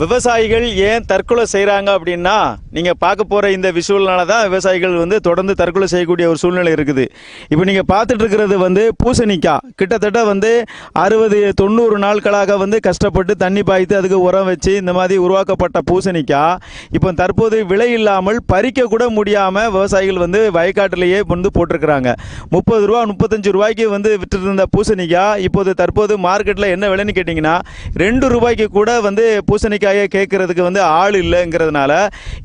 விவசாயிகள் ஏன் தற்கொலை செய்கிறாங்க அப்படின்னா நீங்கள் பார்க்க போகிற இந்த விஷுவல்னால தான் விவசாயிகள் வந்து தொடர்ந்து தற்கொலை செய்யக்கூடிய ஒரு சூழ்நிலை இருக்குது. இப்போ நீங்கள் பார்த்துட்டு இருக்கிறது வந்து பூசணிக்காய். கிட்டத்தட்ட வந்து அறுபது தொண்ணூறு நாட்களாக வந்து கஷ்டப்பட்டு தண்ணி பாய்த்து அதுக்கு உரம் வச்சு இந்த மாதிரி உருவாக்கப்பட்ட பூசணிக்காய். இப்போ தற்போது விலை இல்லாமல் பறிக்க கூட முடியாமல் விவசாயிகள் வந்து வயக்காட்டிலேயே வந்து போட்டிருக்கிறாங்க. முப்பது ரூபா முப்பத்தஞ்சு ரூபாய்க்கு வந்து விற்றுட்டு இருந்த பூசணிக்காய் இப்போது தற்போது மார்க்கெட்டில் என்ன விலைன்னு கேட்டிங்கன்னா ரெண்டு ரூபாய்க்கு கூட வந்து பூசணிக்காய் கேட்கறதுக்கு வந்து ஆள் இல்லைங்கிறதுனால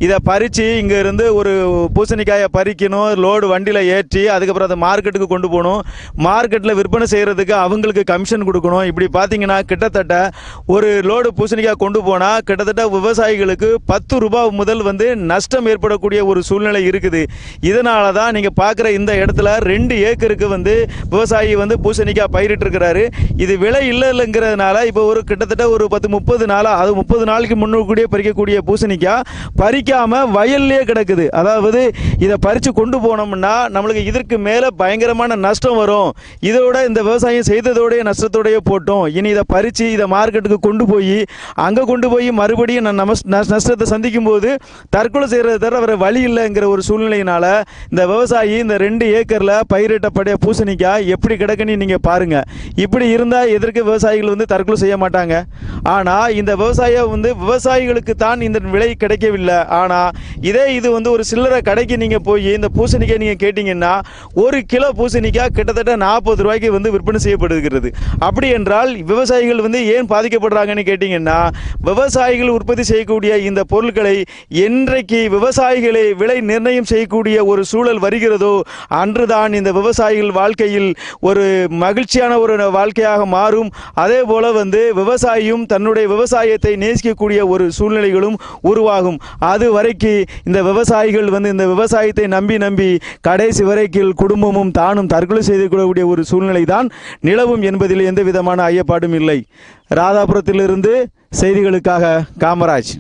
இதை பறித்து இங்கேருந்து ஒரு பூசணிக்காயை பறிக்கணும் லோடு வண்டியில் ஏற்றி அதுக்கப்புறம் அதை மார்க்கெட்டுக்கு கொண்டு போகணும். மார்க்கெட்டில் விற்பனை செய்கிறதுக்கு அவங்களுக்கு கமிஷன் கொடுக்கணும். இப்படி பார்த்தீங்கன்னா கிட்டத்தட்ட ஒரு லோடு பூசணிக்காய் கொண்டு போனால் கிட்டத்தட்ட விவசாயிகளுக்கு பத்து ரூபாய் முதல் வந்து நஷ்டம் ஏற்படக்கூடிய ஒரு சூழ்நிலை இருக்குது. இதனால தான் நீங்கள் பார்க்குற இந்த இடத்துல ரெண்டு ஏக்கருக்கு வந்து விவசாயி வந்து பூசணிக்காய் பயிரிட்டு இருக்கிறாரு இது விலை இல்லை இல்லைங்கிறதுனால இப்போ ஒரு கிட்டத்தட்ட ஒரு பத்து முப்பது நாளாக அது முப்பது நாளைக்கு முன்னூடியே பறிக்கக்கூடிய பூசணிக்காய் பறிக்காமல் வயல்லே கிடக்குது. அதாவது இதை பறித்து கொண்டு போனோம்னா நம்மளுக்கு இதற்கு மேலே பயங்கரமான நஷ்டம் வரும். இதோட இந்த விவசாயம் செய்ததோடைய நஷ்டத்தோடைய போட்டோம். இனி இதை பறித்து இதை மார்க்கெட்டுக்கு கொண்டு போய் அங்கே கொண்டு போய் மறுபடியும் நான் நமஸ் நஷ்டத்தை சந்திக்கும் போது தற்கொலை செய்கிறத தவிர வேறு வழி இல்லைங்கிற ஒரு சூழ்நிலையினால் இந்த விவசாயி இந்த ரெண்டு ஏக்கரில் பயிரிட்டப்படைய பூசணிக்காய் எப்படி கிடக்குன்னு நீங்கள் பாருங்கள் இப்படி இருந்தால் எதற்கு விவசாயிகள் வந்து தற்கொலை செய்ய மாட்டாங்க? ஆனால் இந்த விவசாயம் வந்து விவசாயிகளுக்கு தான் இந்த விலை கிடைக்கவில்லை. ஆனால் இதே இது வந்து ஒரு சில்லறை கடைக்கு நீங்கள் போய் இந்த பூசணிக்காய் நீங்கள் கேட்டிங்கன்னா ஒரு கிலோ பூசணிக்காய் கிட்டத்தட்ட நாற்பது ரூபாய்க்கு வந்து விற்பனை செய்யப்படுகிறது. அப்படி என்றால் விவசாயிகள் வந்து ஏன் பாதிக்கப்படுறாங்கன்னு கேட்டிங்கன்னா விவசாயிகள் உற்பத்தி செய்யக்கூடிய இந்த பொருட்களை என்றைக்கு விவசாயிகளை விலை நிர்ணயம் செய்யக்கூடிய ஒரு சூழல் வருகிறதோ அன்றுதான் இந்த விவசாயிகள் வாழ்க்கையில் ஒரு மகிழ்ச்சியான ஒரு வாழ்க்கையாக மாறும். அதே போல் வந்து விவசாயியும் தன்னுடைய விவசாயத்தை நேசிக்க நேசிக்கக்கூடிய ஒரு சூழ்நிலைகளும் உருவாகும். அது வரைக்கு இந்த விவசாயிகள் வந்து இந்த விவசாயத்தை நம்பி நம்பி கடைசி வரைக்கும் குடும்பமும் தானும் தற்கொலை செய்து கொள்ளக்கூடிய ஒரு சூழ்நிலை தான் நிலவும் என்பதில் எந்த விதமான ஐயப்பாடும் இல்லை. ராதாபுரத்திலிருந்து செய்திகளுக்காக காமராஜ்.